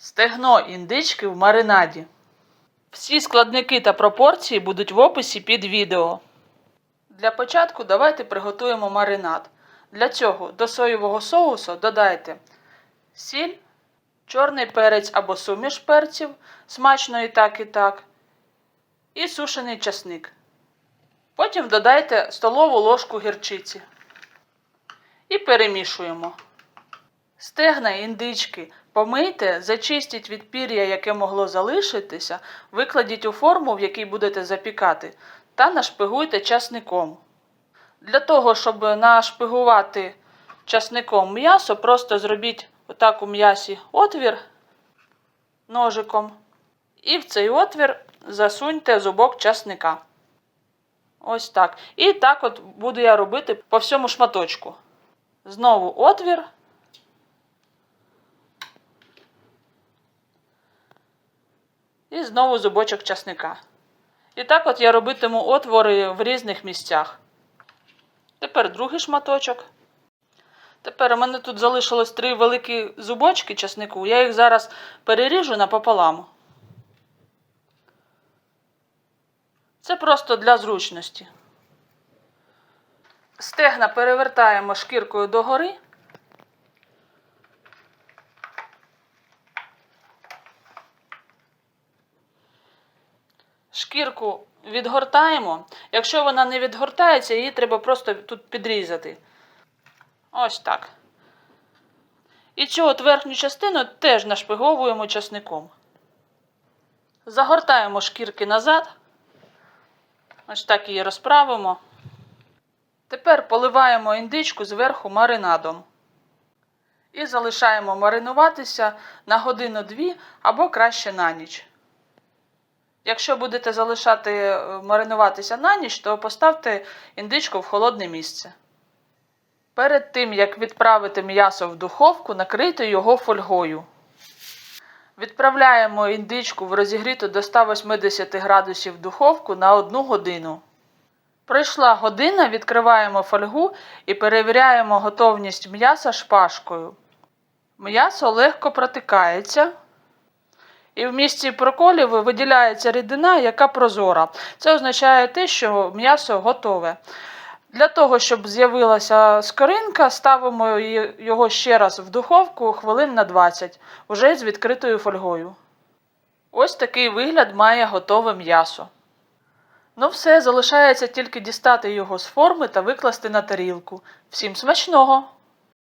Стегно індички в маринаді. Всі складники та пропорції будуть в описі під відео. Для початку давайте приготуємо маринад. Для цього до соєвого соусу додайте сіль, чорний перець або суміш перців, смачно і так і так, і сушений часник. Потім додайте столову ложку гірчиці і перемішуємо. Стегна індички помийте, зачистіть від пір'я, яке могло залишитися, викладіть у форму, в якій будете запікати, та нашпигуйте часником. Для того, щоб нашпигувати часником м'ясо, просто зробіть отак у м'ясі отвір ножиком. І в цей отвір засуньте зубок часника. Ось так. І так от буду я робити по всьому шматочку. Знову отвір. І знову зубочок часника. І так от я робитиму отвори в різних місцях. Тепер другий шматочок. Тепер у мене тут залишилось три великі зубочки часнику. Я їх зараз переріжу напополам. Це просто для зручності. Стегна перевертаємо шкіркою догори. Шкірку відгортаємо. Якщо вона не відгортається, її треба просто тут підрізати. Ось так. І цю от верхню частину теж нашпиговуємо часником. Загортаємо шкірки назад. Ось так її розправимо. Тепер поливаємо індичку зверху маринадом. І залишаємо маринуватися на годину-дві або краще на ніч. Якщо будете залишати е, маринуватися на ніч, то поставте індичку в холодне місце. Перед тим, як відправити м'ясо в духовку, накрийте його фольгою. Відправляємо індичку в розігріту до 180 градусів духовку на 1 годину. Пройшла година, відкриваємо фольгу і перевіряємо готовність м'яса шпажкою. М'ясо легко протикається. І в місці проколів виділяється рідина, яка прозора. Це означає те, що м'ясо готове. Для того, щоб з'явилася скоринка, ставимо його ще раз в духовку хвилин на 20, вже з відкритою фольгою. Ось такий вигляд має готове м'ясо. Ну все, залишається тільки дістати його з форми та викласти на тарілку. Всім смачного!